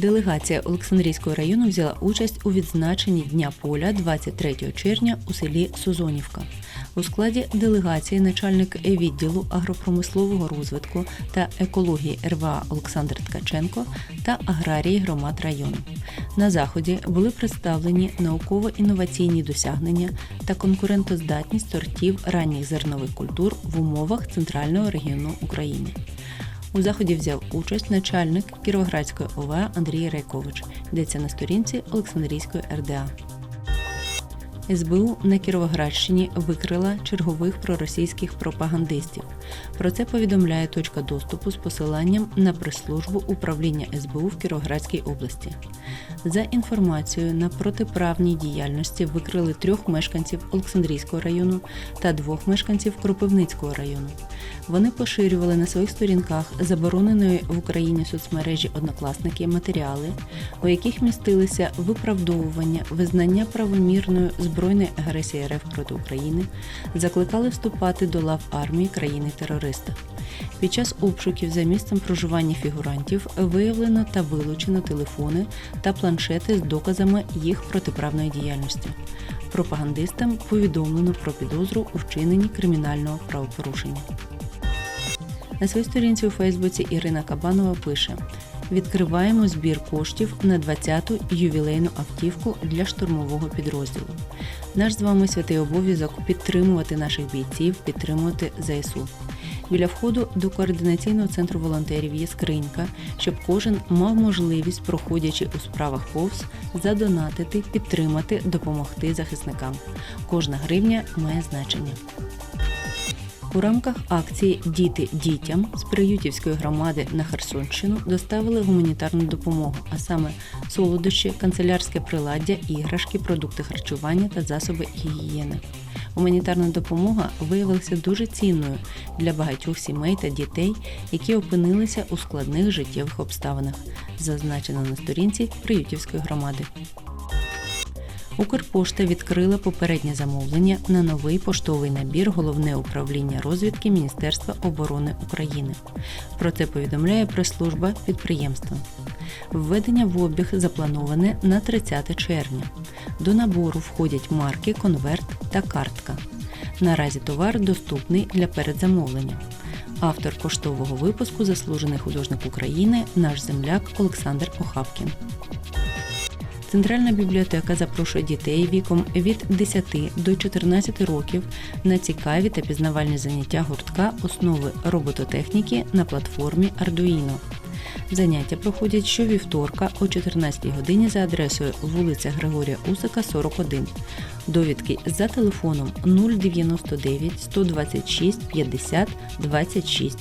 Делегація Олександрійського району взяла участь у відзначенні Дня поля 23 червня у селі Сузонівка. У складі делегації начальник відділу агропромислового розвитку та екології РВА Олександр Ткаченко та аграрії громад району. На заході були представлені науково-інноваційні досягнення та конкурентоздатність сортів ранніх зернових культур в умовах центрального регіону України. У заході взяв участь начальник Кіровоградської ОВА Андрій Райкович. Йдеться на сторінці Олександрійської РДА. СБУ на Кіровоградщині викрила чергових проросійських пропагандистів. Про це повідомляє точка доступу з посиланням на прес-службу управління СБУ в Кіровоградській області. За інформацією на протиправній діяльності викрили трьох мешканців Олександрійського району та двох мешканців Кропивницького району. Вони поширювали на своїх сторінках забороненої в Україні соцмережі однокласники матеріали, у яких містилися виправдовування, визнання правомірною збройної агресії РФ проти України, закликали вступати до лав армії країни-терориста. Під час обшуків за місцем проживання фігурантів виявлено та вилучено телефони та планшети з доказами їх протиправної діяльності. Пропагандистам повідомлено про підозру у вчиненні кримінального правопорушення. На своїй сторінці у Фейсбуці Ірина Кабанова пише: Відкриваємо збір коштів на 20-ту ювілейну автівку для штурмового підрозділу. Наш з вами святий обов'язок підтримувати наших бійців, підтримувати ЗСУ. Біля входу до координаційного центру волонтерів є скринька, щоб кожен мав можливість, проходячи у справах повз, задонатити, підтримати, допомогти захисникам. Кожна гривня має значення. У рамках акції Діти дітям з Приютівської громади на Херсонщину доставили гуманітарну допомогу, а саме солодощі, канцелярське приладдя, іграшки, продукти харчування та засоби гігієни. Гуманітарна допомога виявилася дуже цінною для багатьох сімей та дітей, які опинилися у складних життєвих обставинах, зазначено на сторінці Приютівської громади. Укрпошта відкрила попереднє замовлення на новий поштовий набір Головне управління розвідки Міністерства оборони України. Про це повідомляє прес-служба підприємства. Введення в обіг заплановане на 30 червня. До набору входять марки, конверт та картка. Наразі товар доступний для передзамовлення. Автор поштового випуску заслужений художник України, наш земляк Олександр Охапкін. Центральна бібліотека запрошує дітей віком від 10 до 14 років на цікаві та пізнавальні заняття гуртка основи робототехніки на платформі Arduino. Заняття проходять щовівторка о 14 годині за адресою вулиця Григорія Усика, 41. Довідки за телефоном 099 126 50 26.